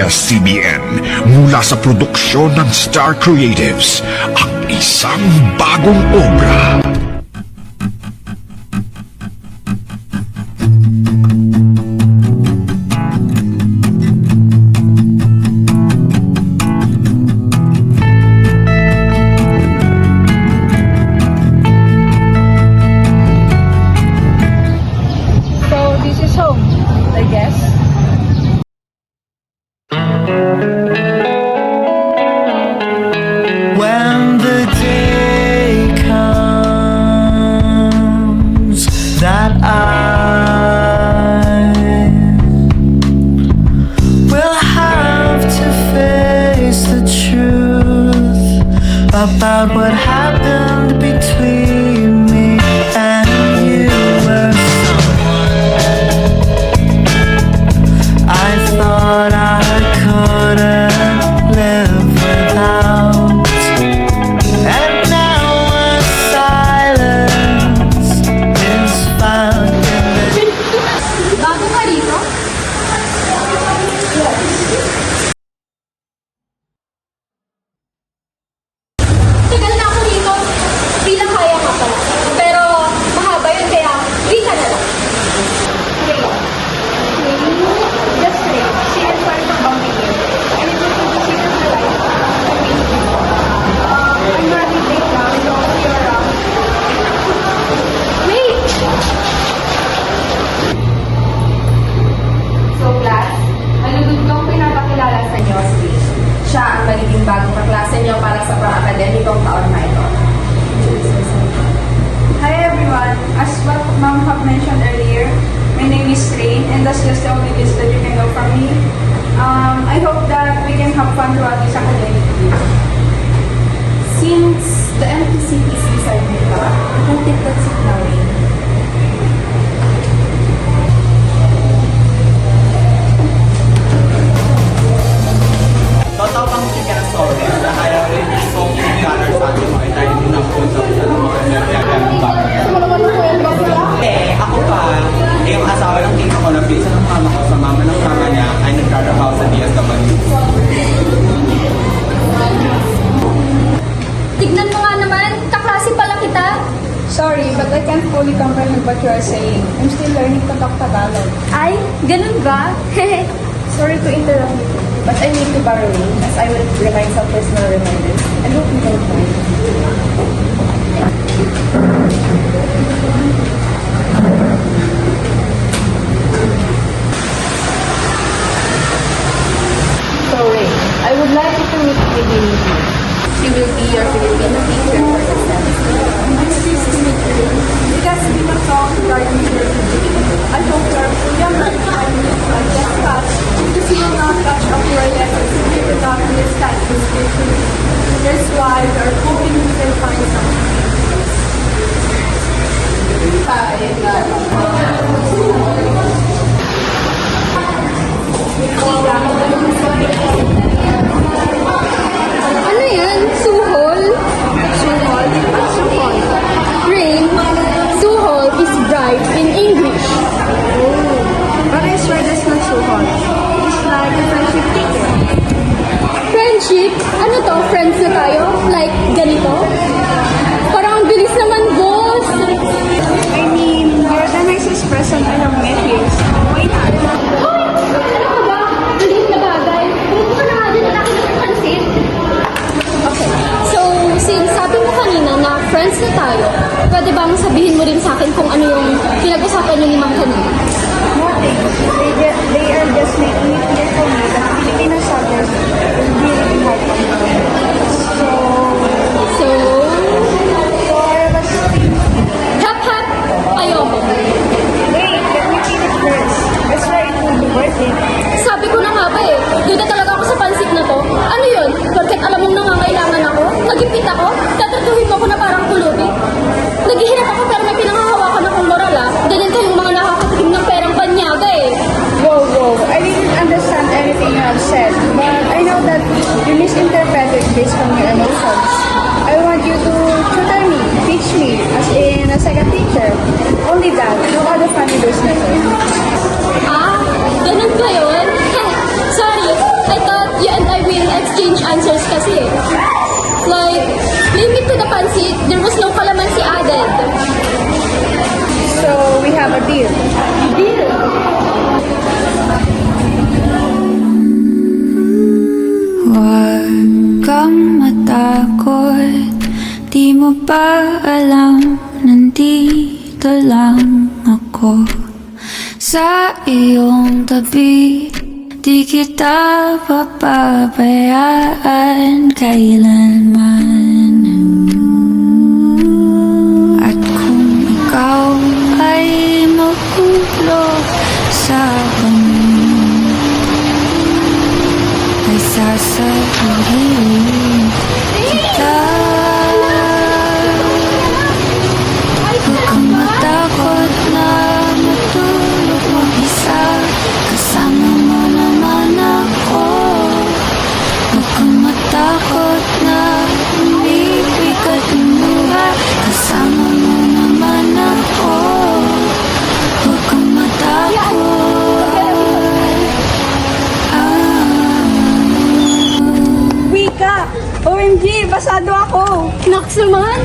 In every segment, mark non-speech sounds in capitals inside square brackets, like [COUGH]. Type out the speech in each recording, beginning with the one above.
ABS-CBN mula sa produksyon ng Star Creatives ang isang bagong obra. Niyo para sa pro-academicong taon na ito. Hi everyone. As what Mom have mentioned earlier, my name is Rain and that's just the only list that you can know from me. Um, I hope that we can have fun throughout this academic year. Since the seat is beside me pa, who take that seat Sorry, but I can't fully comprehend what you are saying. I'm still learning to talk Tagalog. Ay, ganun ba? [LAUGHS] Sorry to interrupt you, but I need to borrow Rain as I will remind some personal reminders. I hope you don't mind. So I would like you to meet Medini. She will be your Filipino teacher for the semester. Because we can talk regarding your I hope you are alert and uh, just class because you will not catch up to our lessons if you do not understand this. That's why we are hoping we can find something. ano Ah, ganun ba yun? [LAUGHS] Sorry, I thought you exchange answers kasi. Like, limit to the pansit, there was no calamansi added. So, we have a deal. Deal? Huwag kang matakot Di mo pa alam Nandito lang ako sa iyong tabi Di kita papabayaan Kailanman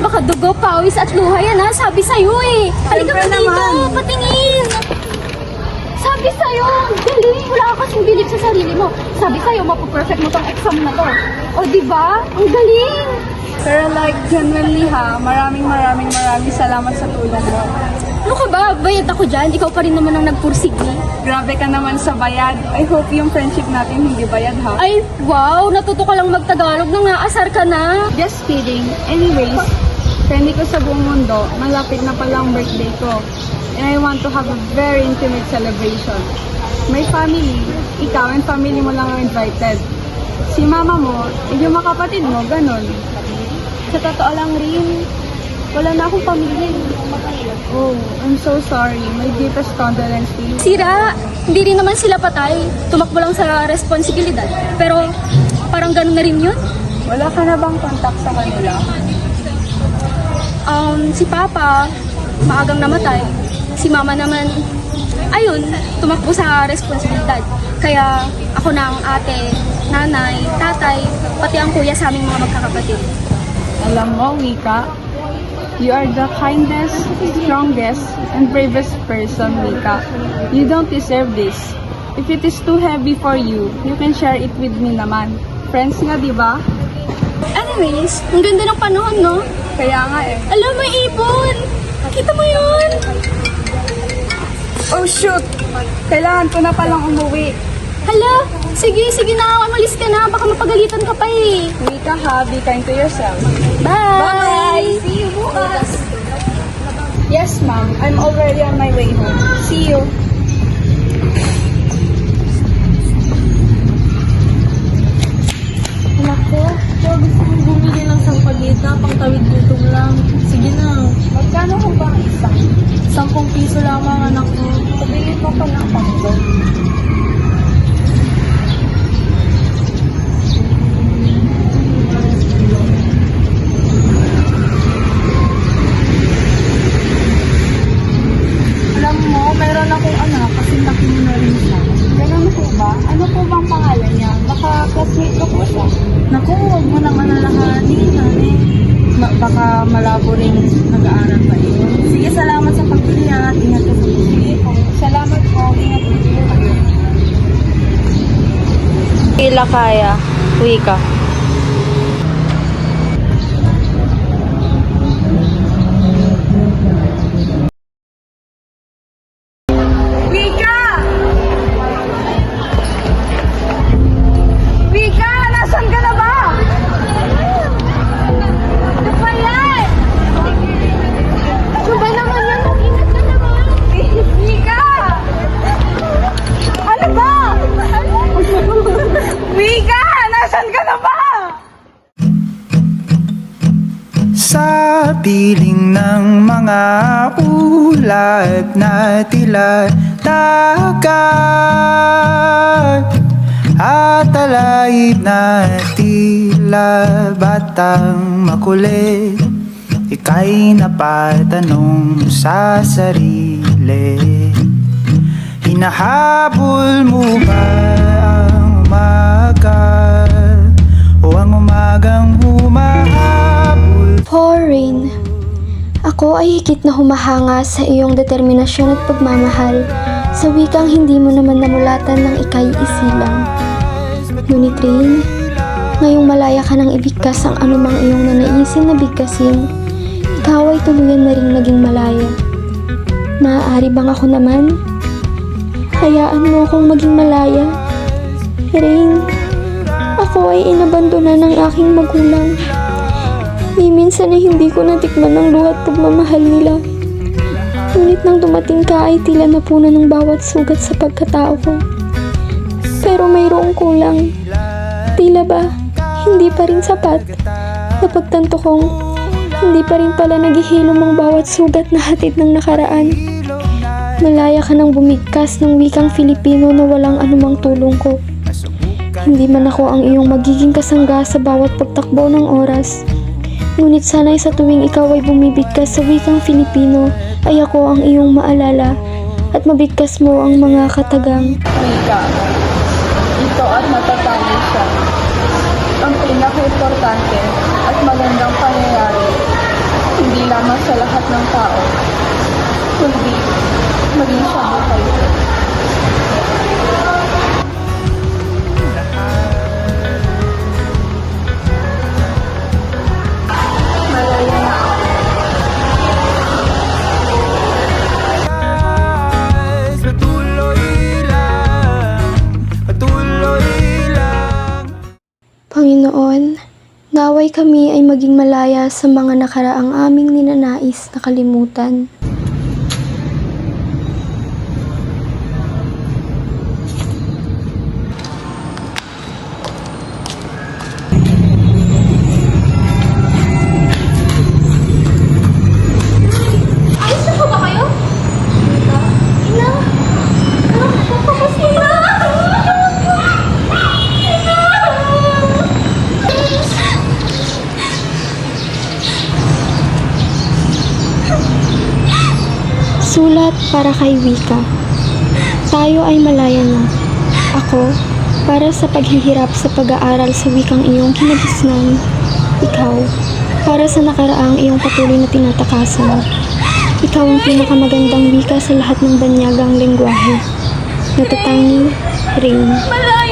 baka dugo, pawis at luha yan ha. Sabi sa'yo eh. Halika ka dito, naman. patingin. Sabi sa'yo, galing. Wala ka kasing bilib sa sarili mo. Sabi sa'yo, mapuperfect mo tong exam na to. O di ba? Ang galing. Pero like, genuinely ha, maraming maraming maraming salamat sa tulong mo. Ano ka ba? Bayad ako dyan. Ikaw pa rin naman ang nagpursigi. Grabe ka naman sa bayad. I hope yung friendship natin hindi bayad ha. Ay, wow! Natuto ka lang magtagalog nang naasar ka na. Just kidding. Anyways, ko sa buong mundo, malapit na pala ang birthday ko. And I want to have a very intimate celebration. My family, ikaw and family mo lang ang invited. Si mama mo, yung mga kapatid mo, ganun. Sa totoo lang rin, wala na akong pamilya. Oh, I'm so sorry. My deepest condolence to you. Sira, hindi rin naman sila patay. Tumakbo lang sa responsibilidad. Pero, parang ganun na rin yun. Wala ka na bang contact sa kanila? Um, si Papa, maagang namatay. Si Mama naman, ayun, tumakbo sa responsibilidad. Kaya ako na ang ate, nanay, tatay, pati ang kuya sa aming mga magkakapatid. Alam mo, Wika, you are the kindest, strongest, and bravest person, Wika. You don't deserve this. If it is too heavy for you, you can share it with me naman. Friends nga, di ba? Anyways, ang ganda ng panahon, no? Kaya nga eh. Alam mo, ibon! Kita mo yun? Oh shoot! Kailangan ko na palang umuwi. Hala, sige, sige na, umalis ka na. Baka mapagalitan ka pa eh. Wika ha, be kind to yourself. Bye! See you bukas! Yes, ma'am. I'm already on my way home. See you. Nako, kaya gusto kong bumili ng sampagita, pang tawid gutom lang. Sige na, Magkano ko ba ang isa? sampung piso lamang anak ko. Sabihin mo pa ng tatlo. Alam mo, meron akong anak kasi laki mo na rin siya. Ganun po ba? Ano po bang pangalan niya? Baka classmate ko po siya. Naku, huwag mo nang alalahanin, honey. Ma- baka malabo rin nag-aaral pa yun. Sige, salamat sa pagbili at ingat ka sa buhay. Salamat po. Ingat po kayo. Pila kaya. Wika! lahat na tila takay At alay na tila batang makulit Ika'y napatanong sa sarili. Hinahabol mo ba ang umaga? O ang umagang humahabol. Pouring ako ay higit na humahanga sa iyong determinasyon at pagmamahal sa wikang hindi mo naman namulatan ng ikay isilang. Ngunit Rain, ngayong malaya ka nang ibigkas ang anumang iyong nanaisin na bigkasin, ikaw ay tuluyan na rin naging malaya. Maaari bang ako naman? Hayaan mo akong maging malaya. Rain, ako ay inabandona ng aking magulang. May minsan ay hindi ko natikman ang luhat pagmamahal nila. Ngunit nang dumating ka ay tila napunan ng bawat sugat sa pagkatao ko. Pero mayroong kulang. Tila ba, hindi pa rin sapat. Napagtanto kong, hindi pa rin pala naghihilom ang bawat sugat na hatid ng nakaraan. Malaya ka nang bumigkas ng wikang Filipino na walang anumang tulong ko. Hindi man ako ang iyong magiging kasangga sa bawat pagtakbo ng oras. Ngunit sana'y sa tuwing ikaw ay bumibigkas sa wikang Filipino, ay ako ang iyong maalala at mabigkas mo ang mga katagang. Wika. Ito at matatali siya. Ang pinaka-importante at magandang pangyayari, hindi lamang sa lahat ng tao, kundi maging sa buhay. Naway kami ay maging malaya sa mga nakaraang aming ninanais na kalimutan. Para kay Wika. Tayo ay malaya na. Ako, para sa paghihirap sa pag-aaral sa wikang iyong kinagisnan. Ikaw, para sa nakaraang iyong patuloy na tinatakasan. Ikaw ang pinakamagandang wika sa lahat ng banyagang lengguwahe. Natatangi, Rain. Malaya